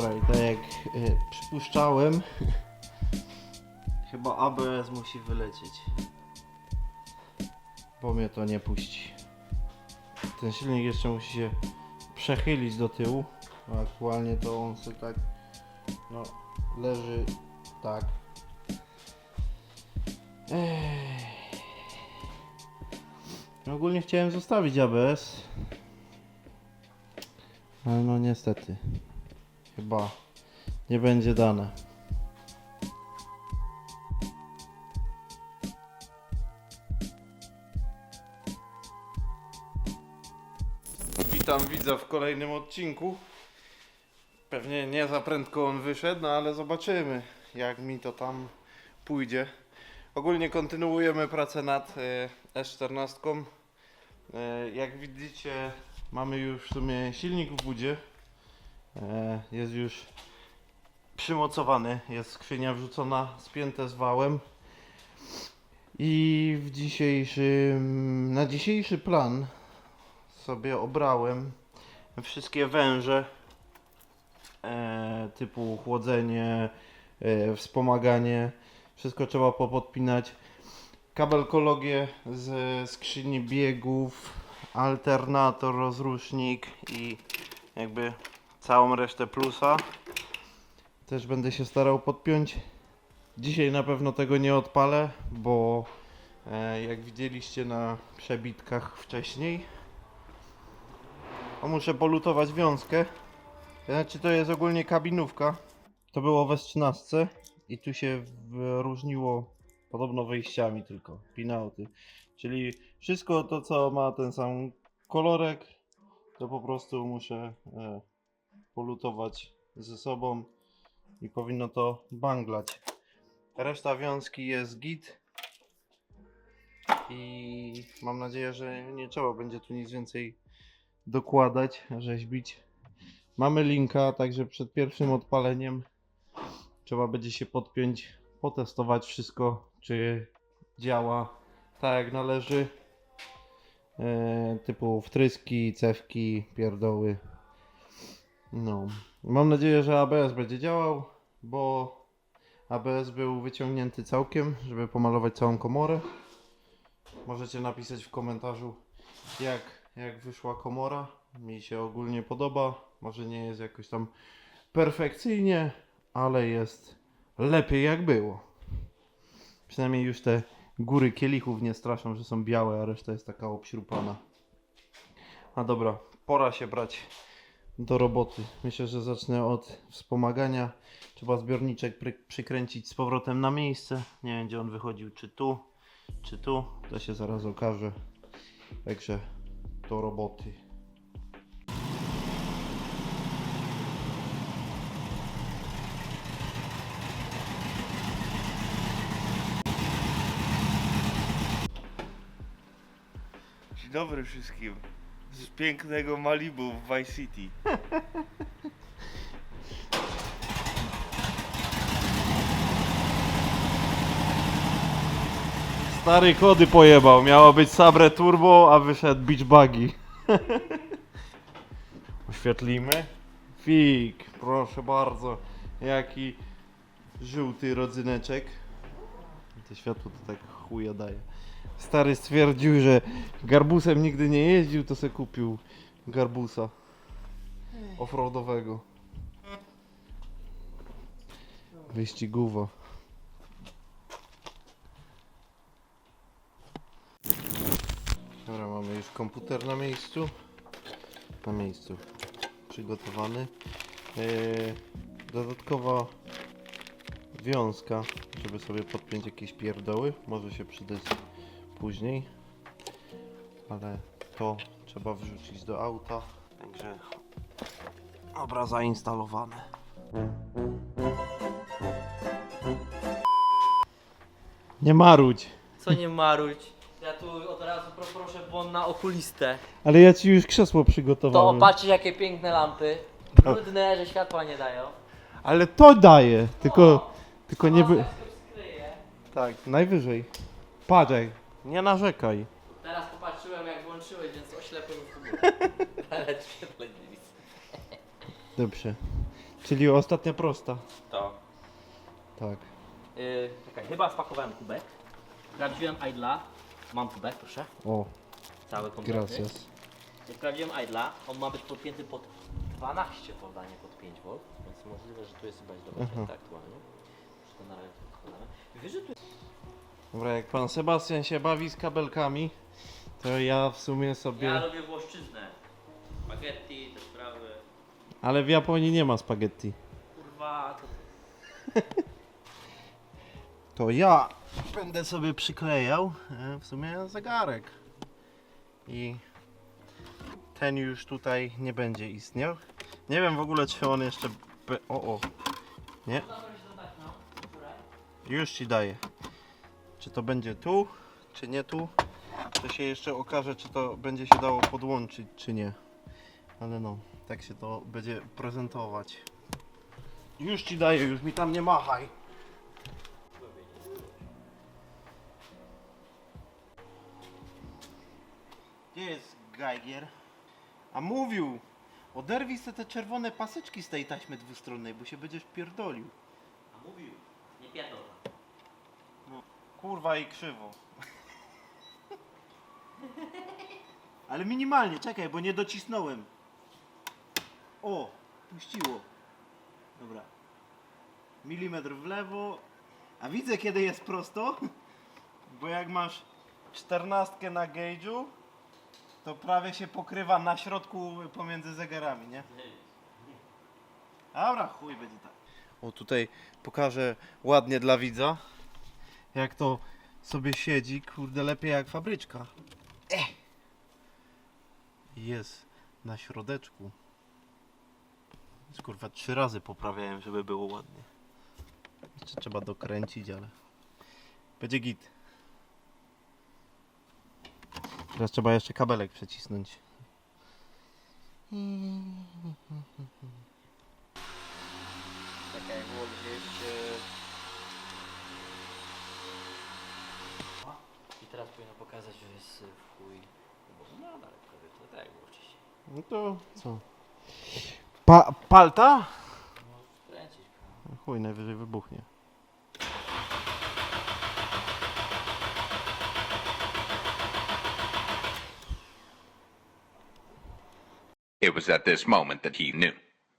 tak jak y, przypuszczałem, chyba ABS musi wylecieć. Bo mnie to nie puści. Ten silnik jeszcze musi się przechylić do tyłu. A aktualnie to on sobie tak no, leży tak. Ech. Ogólnie chciałem zostawić ABS. Ale no niestety. Chyba nie będzie dane. Witam widza w kolejnym odcinku. Pewnie nie za prędko on wyszedł, no ale zobaczymy jak mi to tam pójdzie. Ogólnie kontynuujemy pracę nad e, S14. E, jak widzicie mamy już w sumie silnik w budzie. E, jest już przymocowany, jest skrzynia wrzucona, spięte z wałem. I w dzisiejszym, na dzisiejszy plan sobie obrałem wszystkie węże e, typu chłodzenie, e, wspomaganie, wszystko trzeba popodpinać. Kabelkologię z skrzyni biegów, alternator, rozrusznik i jakby całą resztę plusa. Też będę się starał podpiąć. Dzisiaj na pewno tego nie odpalę, bo e, jak widzieliście na przebitkach wcześniej, muszę polutować wiązkę. Znaczy to jest ogólnie kabinówka. To było w S13 i tu się różniło podobno wyjściami tylko, pinauty. Czyli wszystko to co ma ten sam kolorek, to po prostu muszę e, polutować ze sobą i powinno to banglać. Reszta wiązki jest git i mam nadzieję, że nie trzeba będzie tu nic więcej dokładać, rzeźbić. Mamy linka, także przed pierwszym odpaleniem trzeba będzie się podpiąć, potestować wszystko, czy działa tak jak należy. E, typu wtryski, cewki, pierdoły. No. Mam nadzieję, że ABS będzie działał, bo ABS był wyciągnięty całkiem, żeby pomalować całą komorę. Możecie napisać w komentarzu, jak, jak wyszła komora. Mi się ogólnie podoba. Może nie jest jakoś tam perfekcyjnie, ale jest lepiej jak było. Przynajmniej już te góry kielichów nie straszą, że są białe, a reszta jest taka obśrupana. A dobra, pora się brać do roboty. Myślę, że zacznę od wspomagania. Trzeba zbiorniczek przykręcić z powrotem na miejsce. Nie wiem, gdzie on wychodził, czy tu, czy tu. To się zaraz okaże. Także do roboty. Dzień dobry wszystkim. Z pięknego Malibu w Vice City. Stary kody pojebał. Miało być Sabre Turbo, a wyszedł Beach Buggy. Oświetlimy. Fik, proszę bardzo. Jaki żółty rodzyneczek. To światło to tak chuja daje. Stary stwierdził, że garbusem nigdy nie jeździł, to se kupił garbusa offroadowego. Wyścigowo. Dobra, mamy już komputer na miejscu. Na miejscu. Przygotowany. Eee, dodatkowa wiązka, żeby sobie podpiąć jakieś pierdoły. Może się przydać później. Ale to trzeba wrzucić do auta. Także dobra, zainstalowane. Nie marudź. Co nie marudź. Ja tu od razu proszę błąd na okulistę. Ale ja ci już krzesło To przygotowałem. patrzcie jakie piękne lampy. Brudne, że światła nie dają. Ale to daje, tylko, tylko nie. Maskę skryje. Tak, najwyżej. Patrzaj, nie narzekaj. Teraz popatrzyłem jak włączyłeś, więc oślepłem w. Ale świetle nie widzę. Dobrze. Czyli ostatnia prosta. To. Tak. Yy, czekaj, chyba spakowałem kubek. Sprawdziłem idla. Mam kubek, proszę. O, Cały kompletny. gracias. Sprawdziłem idla. On ma być podpięty pod 12 V, a nie pod 5 V. Więc możliwe, że tu jest chyba Aha. podpięty aktualnie. To na razie. Wiesz, że tu Dobra, jak pan Sebastian się bawi z kabelkami, to ja w sumie sobie... Ja lubię Włoszczyznę. Spaghetti, te sprawy. Ale w Japonii nie ma spaghetti. Kurwa, to... To ja będę sobie przyklejał e, w sumie zegarek. I ten już tutaj nie będzie istniał. Nie wiem w ogóle czy on jeszcze... Be... O, o. Nie? Już ci daję. Czy to będzie tu, czy nie tu? To się jeszcze okaże, czy to będzie się dało podłączyć, czy nie. Ale no, tak się to będzie prezentować. Już ci daję, już mi tam nie machaj. Gdzie jest Geiger? A mówił! Oderwij sobie te czerwone paseczki z tej taśmy dwustronnej, bo się będziesz pierdolił. A mówił. Nie pierdol. Kurwa i krzywo. Ale minimalnie, czekaj, bo nie docisnąłem. O, puściło. Dobra. Milimetr w lewo. A widzę kiedy jest prosto. Bo jak masz czternastkę na gage'u, to prawie się pokrywa na środku pomiędzy zegarami, nie? Dobra, chuj będzie tak. O, tutaj pokażę ładnie dla widza jak to sobie siedzi, kurde, lepiej jak fabryczka. Eh. Jest na środeczku. Kurwa, trzy razy poprawiałem, żeby było ładnie. Jeszcze trzeba dokręcić, ale będzie git. Teraz trzeba jeszcze kabelek przecisnąć. Czekaj, było powinno pokazać, że jest y, w chuj. Bo no daleko, to tak jak było wcześniej. No to co? Pa palta? No, kręcić. Chuj, najwyżej wybuchnie. It was at this moment that he knew.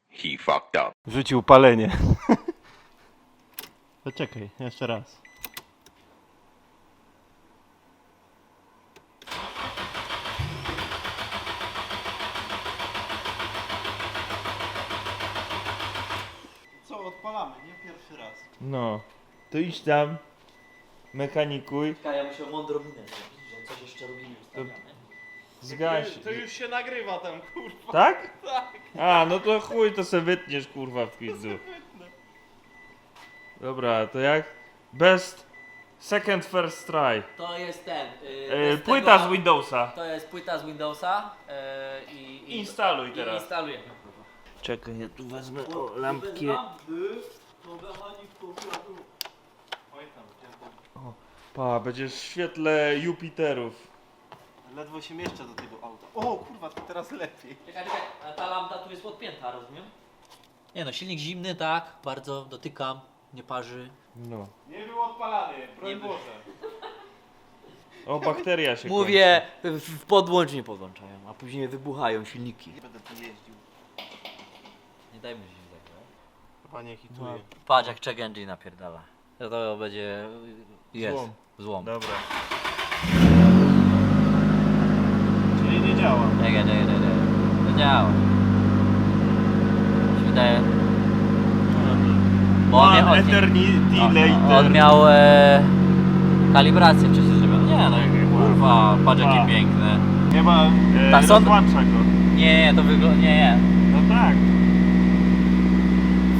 He fucked up. Rzucił palenie. Poczekaj, jeszcze raz. Co, odpalamy, nie? Pierwszy raz. No, to idź tam, mechanikuj, Czekaj, ja muszę mądrą minę zrobić, że coś jeszcze robimy ustawiamy. zgaś. To już się nagrywa tam, kurwa. Tak? Tak. A, no to chuj, to se wytniesz kurwa w pizdu. Dobra, to jak? Best second first try. To jest ten. Yy, bez płyta tego- z Windowsa. To jest płyta z Windowsa yy, i, i, Instaluj i teraz. instalujemy. Czekaj, ja tu wezmę Bez Pa, będziesz w świetle Jupiterów. Ledwo się mieszczę do tego auta. O, kurwa, to teraz lepiej. Czekaj, ta lampka tu jest podpięta, rozumiem? Nie no, silnik zimny, tak, bardzo dotykam, nie parzy. No. Nie był odpalany, broń Nie. Boże. O, bakteria się Mówię, w, w podłącznie podłączają, a później wybuchają silniki. Nie będę tu jeździł. Nie dajmy się tak, Chyba nie hituje. Patrz jak check engine napierdala. To, to będzie... jest. Złom. Złom. Dobra. Czyli nie działa. Czekaj, czekaj, czekaj. To działa. Mi się wydaje... Bo on, mia, on, Eternity later. on miał e, kalibrację wcześniej zrobioną. Nie no, kurwa, patrz jakie A. piękne. Chyba e, Tak, są- rozłącza go. Nie, nie, to wygląda... Nie, nie. No tak.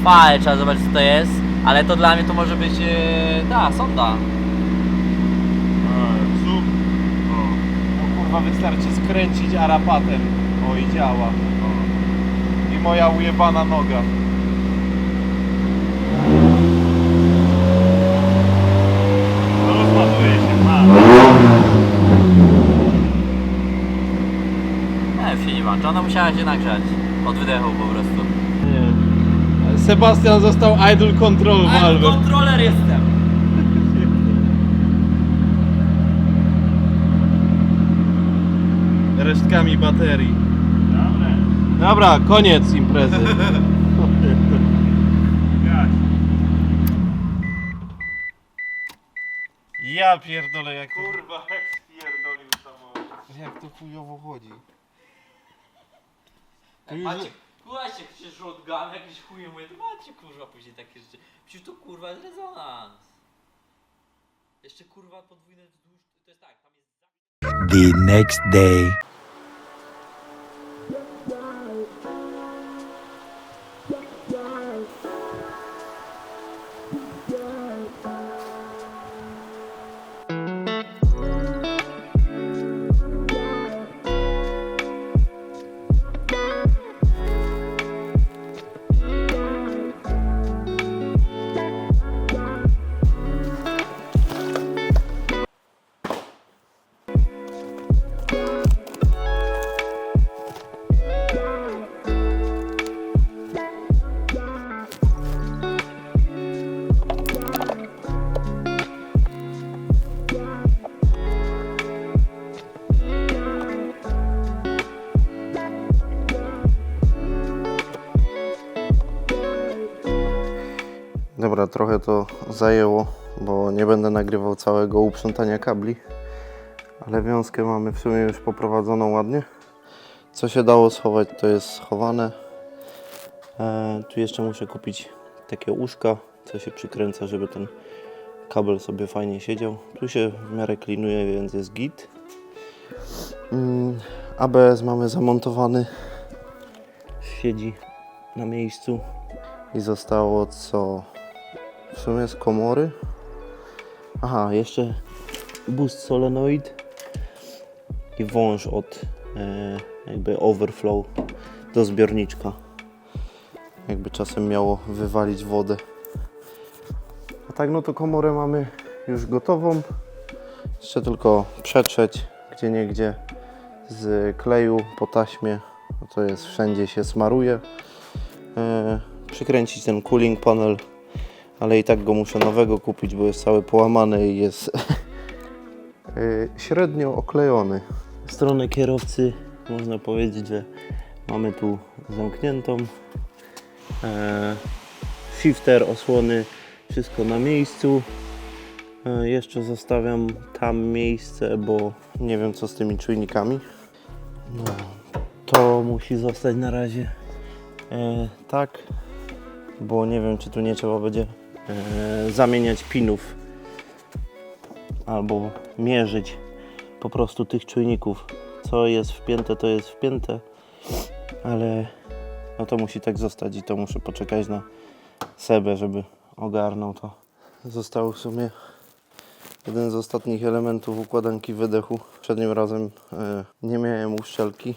Fajnie, trzeba zobaczyć co to jest. Ale to dla mnie to może być... E, ta, sonda. O. No kurwa wystarczy skręcić arapatem. O i działa. I moja ujebana noga. No rozładuje się, ma. Nie, już się nie włącza. Ona musiała się nagrzać. Od wydechu po prostu. Sebastian został idle control Ale valve. kontroler jestem! Resztkami baterii. Dobra, koniec imprezy. Ja pierdolę jak to, Kurwa, jak spierdolił samochód. jak to chujowo chodzi. Macie, słuchajcie, przecież shotgun, jakieś chuje mówię, to macie kurwa później takie rzeczy. Przecież to kurwa jest rezonans. Jeszcze kurwa podwójne wzdłuż, to jest tak, tam jest... The next day. Trochę to zajęło, bo nie będę nagrywał całego uprzątania kabli, ale wiązkę mamy w sumie już poprowadzoną ładnie. Co się dało schować, to jest schowane. E, tu jeszcze muszę kupić takie uszka, co się przykręca, żeby ten kabel sobie fajnie siedział. Tu się w miarę klinuje, więc jest git. Mm, ABS mamy zamontowany. Siedzi na miejscu. I zostało co? W sumie z komory. Aha, jeszcze boost solenoid i wąż od e, jakby overflow do zbiorniczka. Jakby czasem miało wywalić wodę. A tak no to komorę mamy już gotową. Jeszcze tylko przetrzeć gdzie niegdzie z kleju po taśmie. To jest wszędzie się smaruje. E, przykręcić ten cooling panel, ale i tak go muszę nowego kupić, bo jest cały połamany i jest e, średnio oklejony. Stronę kierowcy można powiedzieć, że mamy tu zamkniętą. E, shifter, osłony, wszystko na miejscu. E, jeszcze zostawiam tam miejsce, bo nie wiem co z tymi czujnikami. No, to musi zostać na razie e, tak, bo nie wiem, czy tu nie trzeba będzie zamieniać pinów albo mierzyć po prostu tych czujników. Co jest wpięte, to jest wpięte, ale no to musi tak zostać i to muszę poczekać na Sebę, żeby ogarnął to. Został w sumie jeden z ostatnich elementów układanki wydechu. Przednim razem e, nie miałem uszczelki,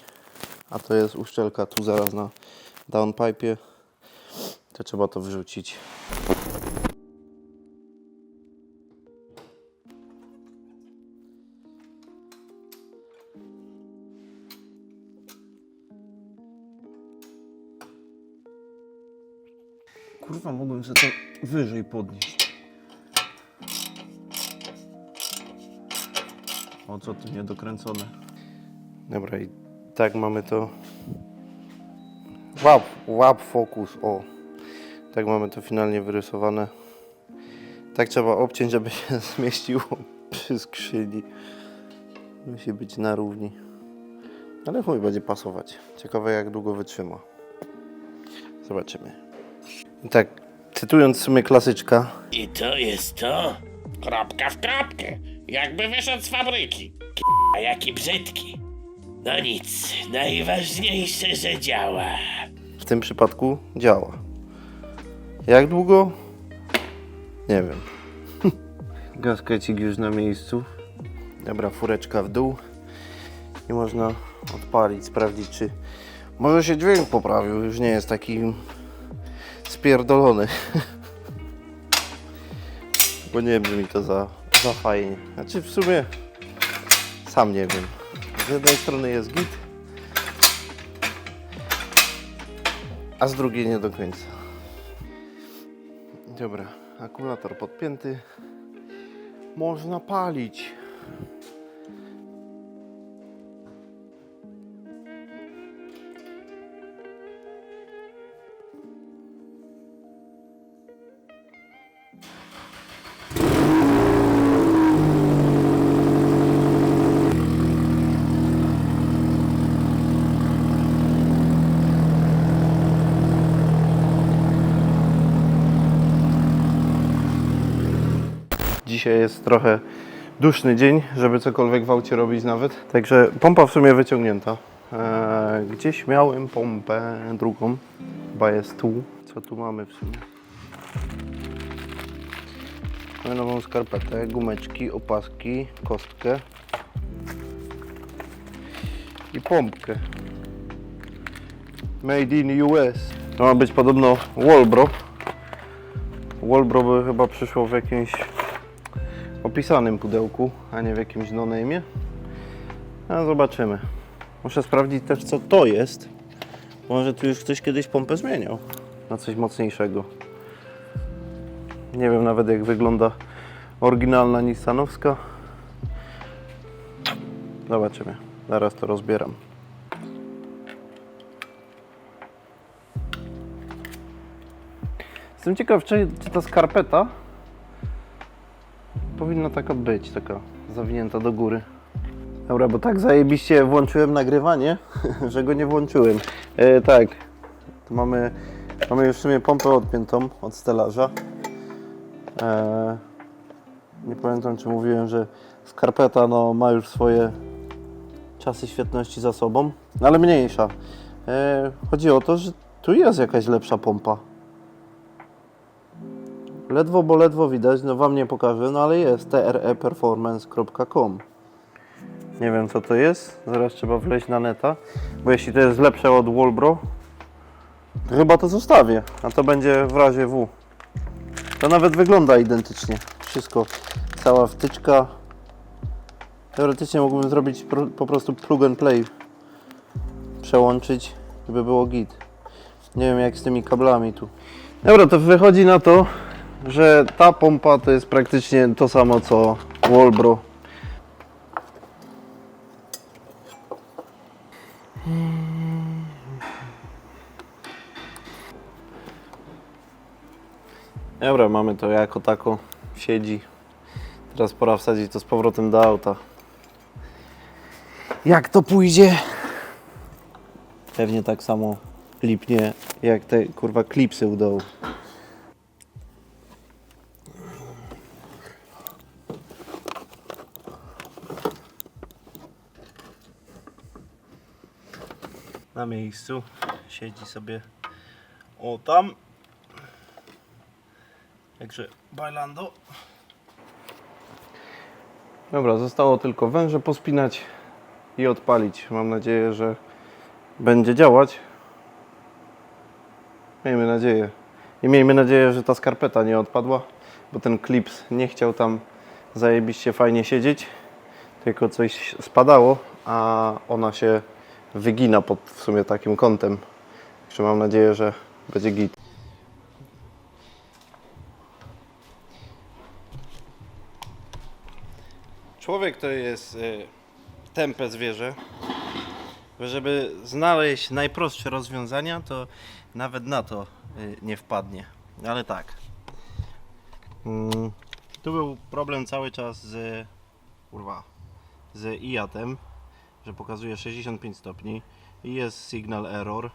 a to jest uszczelka tu zaraz na downpipe. To trzeba to wrzucić. Kurwa, mogłem sobie to wyżej podnieść. O co tu niedokręcone? Dobra, i tak mamy to. Łap, łap fokus, o. Tak mamy to finalnie wyrysowane. Tak trzeba obciąć, żeby się zmieściło przy skrzyni. Musi być na równi. Ale chuj będzie pasować. Ciekawe jak długo wytrzyma. Zobaczymy. I tak, cytując w sumie klasyczka, I to jest to? Kropka w kropkę. Jakby wyszedł z fabryki. A jaki brzydki. No nic, najważniejsze, że działa. w tym przypadku działa. Jak długo? Nie wiem. Gaskecik już na miejscu. Dobra, fureczka w dół. I można odpalić, sprawdzić czy może się dźwięk poprawił. Już nie jest taki spierdolony. Bo nie brzmi to za, za fajnie. Znaczy w sumie sam nie wiem. Z jednej strony jest git, a z drugiej nie do końca. Dobra, akumulator podpięty. Można palić. Dzisiaj jest trochę duszny dzień, żeby cokolwiek w aucie robić nawet. Także pompa w sumie wyciągnięta. Eee, gdzieś miałem pompę drugą. Chyba jest tu. Co tu mamy w sumie? Mamy nową skarpetę, gumeczki, opaski, kostkę i pompkę. Made in US. To ma być podobno Walbro. Walbro by chyba przyszło w jakimś opisanym pudełku, a nie w jakimś no-name'ie. A zobaczymy. Muszę sprawdzić też co to jest. Może tu już ktoś kiedyś pompę zmieniał na coś mocniejszego. Nie wiem nawet jak wygląda oryginalna Nissanowska. Zobaczymy. Zaraz to rozbieram. Jestem ciekaw, czy, czy ta skarpeta powinna taka być, taka zawinięta do góry. Dobra, bo tak zajebiście włączyłem nagrywanie, że go nie włączyłem. E, tak, tu mamy, mamy już w sumie pompę odpiętą od stelaża. E, nie pamiętam, czy mówiłem, że skarpeta no, ma już swoje czasy świetności za sobą, no, ale mniejsza. E, chodzi o to, że tu jest jakaś lepsza pompa. Ledwo, bo ledwo widać, no wam nie pokażę, no ale jest treperformance.com Nie wiem co to jest, zaraz trzeba wleźć na neta, bo jeśli to jest lepsze od Walbro, to chyba to zostawię, a to będzie w razie W. To nawet wygląda identycznie, wszystko, cała wtyczka. Teoretycznie mógłbym zrobić po prostu plug and play, przełączyć i by było git. Nie wiem jak z tymi kablami tu. Dobra, to wychodzi na to, że ta pompa to jest praktycznie to samo co Walbro. Dobra, mamy to jako tako. Siedzi. Teraz pora wsadzić to z powrotem do auta. Jak to pójdzie? Pewnie tak samo lipnie jak te kurwa klipsy u dołu. Na miejscu. Siedzi sobie o tam. Także bailando. Dobra, zostało tylko węże pospinać i odpalić. Mam nadzieję, że będzie działać. Miejmy nadzieję. I miejmy nadzieję, że ta skarpeta nie odpadła, bo ten klips nie chciał tam zajebiście fajnie siedzieć, tylko coś spadało, a ona się wygina pod w sumie takim kątem. Także mam nadzieję, że będzie git. Człowiek to jest y, tępe zwierzę. Żeby znaleźć najprostsze rozwiązania, to nawet na to y, nie wpadnie. Ale tak. Mm, tu był problem cały czas z kurwa, z IAT-em że pokazuje 65 stopni i jest signal error.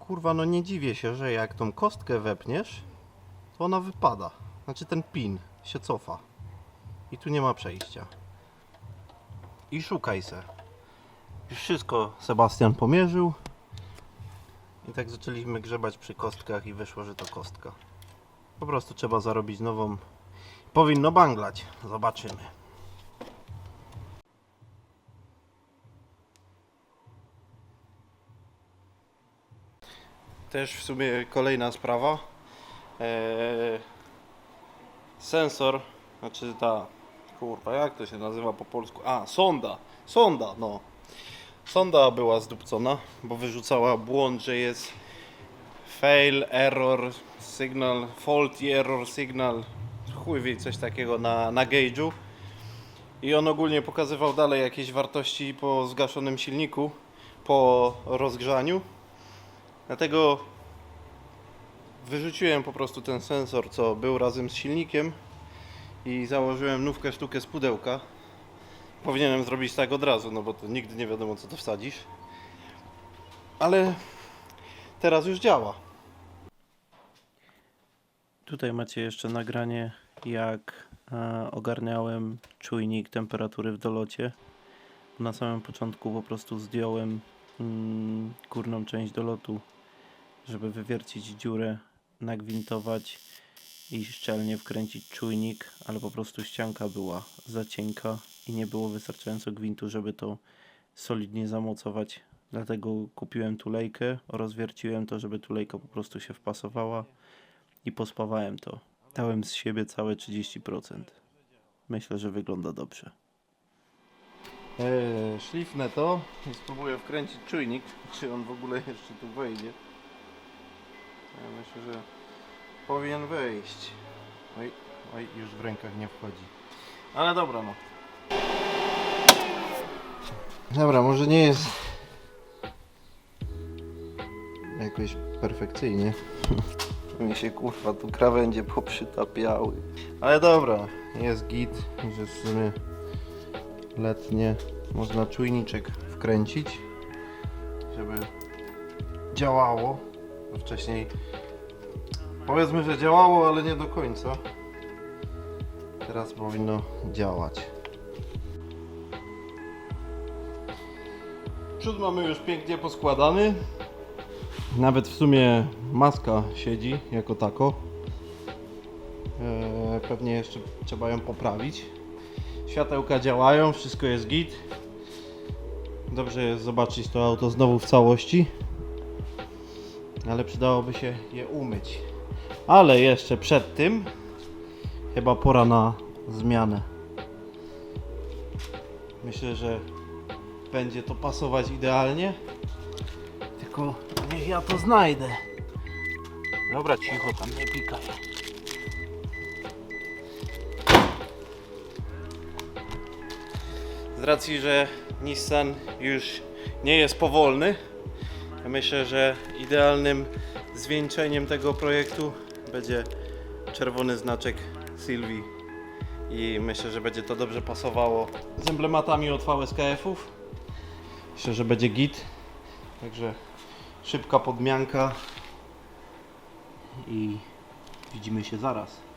Kurwa, no nie dziwię się, że jak tą kostkę wepniesz, to ona wypada. Znaczy ten pin się cofa. I tu nie ma przejścia. I szukaj se. Już wszystko Sebastian pomierzył. I tak zaczęliśmy grzebać przy kostkach i wyszło, że to kostka. Po prostu trzeba zarobić nową. Powinno banglać. Zobaczymy. Też w sumie kolejna sprawa. Eee, sensor, znaczy ta, kurwa, jak to się nazywa po polsku? A, sonda, sonda, no. Sonda była zdupcona, bo wyrzucała błąd, że jest fail, error, signal, faulty error signal, chuj wie, coś takiego na, na gage'u. I on ogólnie pokazywał dalej jakieś wartości po zgaszonym silniku, po rozgrzaniu. Dlatego wyrzuciłem po prostu ten sensor, co był razem z silnikiem i założyłem nówkę sztukę z pudełka. Powinienem zrobić tak od razu, no bo to nigdy nie wiadomo co to wsadzisz. Ale teraz już działa. Tutaj macie jeszcze nagranie, jak e, ogarniałem czujnik temperatury w dolocie. Na samym początku po prostu zdjąłem mm, górną część dolotu, żeby wywiercić dziurę, nagwintować i szczelnie wkręcić czujnik, ale po prostu ścianka była za cienka i nie było wystarczająco gwintu, żeby to solidnie zamocować. Dlatego kupiłem tulejkę, rozwierciłem to, żeby tulejka po prostu się wpasowała i pospawałem to. Dałem z siebie całe 30%. Myślę, że wygląda dobrze. Eee, szlifnę to i spróbuję wkręcić czujnik, czy on w ogóle jeszcze tu wejdzie. Ja myślę, że powinien wejść. Oj, oj, już w rękach nie wchodzi. Ale dobra, no. Dobra, może nie jest jakoś perfekcyjnie. Mi się kurwa tu krawędzie poprzytapiały. Ale dobra, jest git, że w sumie letnie można czujniczek wkręcić, żeby działało. Wcześniej powiedzmy, że działało, ale nie do końca. Teraz powinno działać. Przód mamy już pięknie poskładany. Nawet w sumie maska siedzi jako tako. Eee, pewnie jeszcze trzeba ją poprawić. Światełka działają, wszystko jest git. Dobrze jest zobaczyć to auto znowu w całości. Ale przydałoby się je umyć. Ale jeszcze przed tym chyba pora na zmianę. Myślę, że będzie to pasować idealnie. Tylko niech ja to znajdę. Dobra, cicho tam, nie pikaj. Z racji, że Nissan już nie jest powolny, myślę, że idealnym zwieńczeniem tego projektu będzie czerwony znaczek Sylwii i myślę, że będzie to dobrze pasowało z emblematami od VSKF-ów. Myślę, że będzie git. Także szybka podmianka i widzimy się zaraz.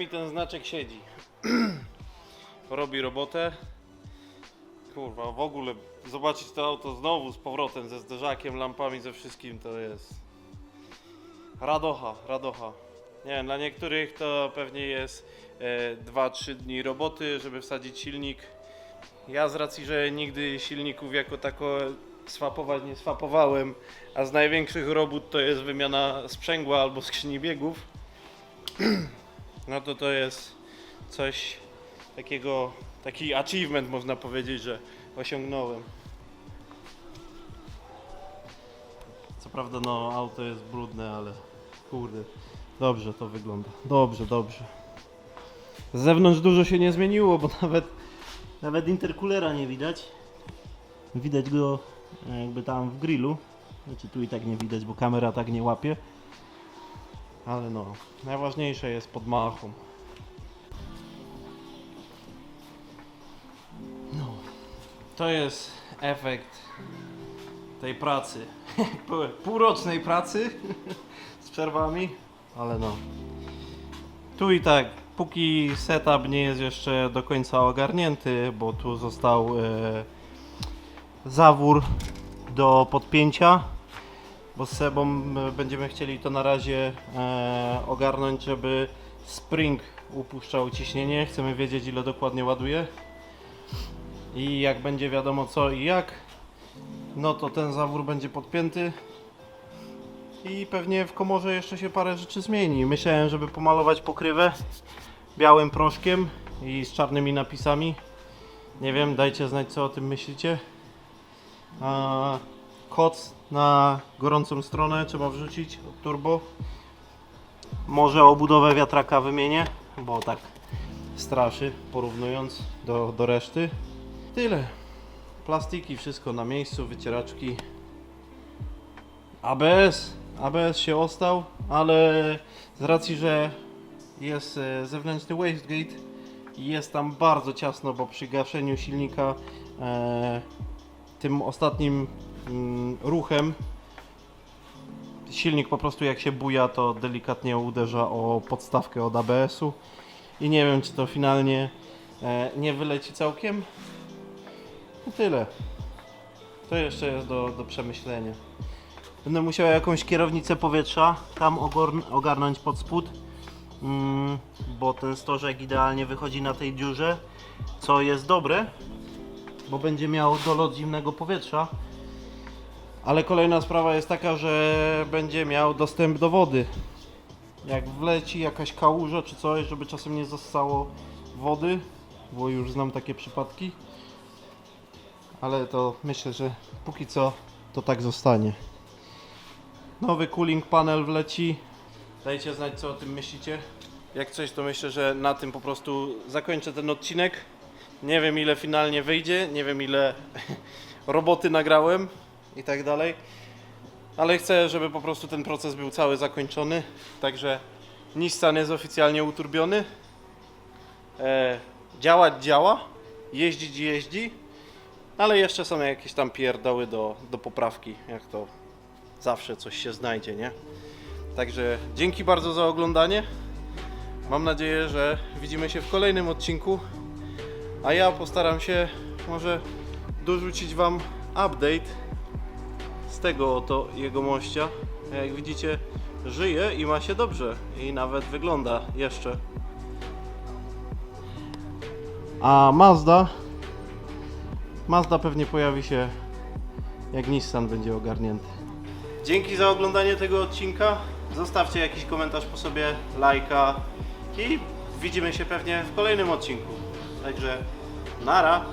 Mi ten znaczek siedzi. Robi robotę. Kurwa, w ogóle zobaczyć to auto znowu z powrotem, ze zderzakiem, lampami, ze wszystkim to jest... Radocha, radocha. Nie wiem, dla niektórych to pewnie jest e, 2-3 dni roboty, żeby wsadzić silnik. Ja z racji, że nigdy silników jako tako swapować nie swapowałem, a z największych robót to jest wymiana sprzęgła albo skrzyni biegów, no to to jest coś takiego, taki achievement można powiedzieć, że osiągnąłem. Co prawda no auto jest brudne, ale kurde, dobrze to wygląda. Dobrze, dobrze. Z zewnątrz dużo się nie zmieniło, bo nawet nawet interkulera nie widać. Widać go e, jakby tam w grillu. Znaczy tu i tak nie widać, bo kamera tak nie łapie. Ale no, najważniejsze jest pod machą. No, to jest efekt tej pracy. Pół- Półrocznej pracy z przerwami, ale no. Tu i tak, póki setup nie jest jeszcze do końca ogarnięty, bo tu został e, zawór do podpięcia, bo z Sebą będziemy chcieli to na razie e, ogarnąć, żeby spring upuszczał ciśnienie. Chcemy wiedzieć ile dokładnie ładuje. I jak będzie wiadomo co i jak, no to ten zawór będzie podpięty. I pewnie w komorze jeszcze się parę rzeczy zmieni. Myślałem, żeby pomalować pokrywę białym proszkiem i z czarnymi napisami. Nie wiem, dajcie znać co o tym myślicie. A, koc na gorącą stronę trzeba wrzucić turbo. Może obudowę wiatraka wymienię, bo tak straszy porównując do, do reszty. Tyle. Plastiki, wszystko na miejscu, wycieraczki. ABS. ABS się ostał, ale z racji, że jest e, zewnętrzny wastegate jest tam bardzo ciasno, bo przy gaszeniu silnika e, tym ostatnim ruchem silnik po prostu jak się buja to delikatnie uderza o podstawkę od ABS-u i nie wiem czy to finalnie e, nie wyleci całkiem. I tyle. To jeszcze jest do, do przemyślenia. Będę musiał jakąś kierownicę powietrza tam ogarnąć pod spód, mm, bo ten stożek idealnie wychodzi na tej dziurze, co jest dobre, bo będzie miał dolot zimnego powietrza. Ale kolejna sprawa jest taka, że będzie miał dostęp do wody. Jak wleci jakaś kałuża czy coś, żeby czasem nie zostało wody, bo już znam takie przypadki. Ale to myślę, że póki co to tak zostanie. Nowy cooling panel wleci. Dajcie znać co o tym myślicie. Jak coś to myślę, że na tym po prostu zakończę ten odcinek. Nie wiem ile finalnie wyjdzie, nie wiem ile roboty nagrałem i tak dalej. Ale chcę, żeby po prostu ten proces był cały zakończony. Także Nissan jest oficjalnie uturbiony. E, działać działa, jeździć jeździ, ale jeszcze są jakieś tam pierdoły do, do poprawki, jak to zawsze coś się znajdzie, nie? Także dzięki bardzo za oglądanie. Mam nadzieję, że widzimy się w kolejnym odcinku. A ja postaram się może dorzucić Wam update tego oto jego mościa. Jak widzicie, żyje i ma się dobrze. I nawet wygląda jeszcze. A Mazda Mazda pewnie pojawi się jak Nissan będzie ogarnięty. Dzięki za oglądanie tego odcinka. Zostawcie jakiś komentarz po sobie, lajka i widzimy się pewnie w kolejnym odcinku. Także nara.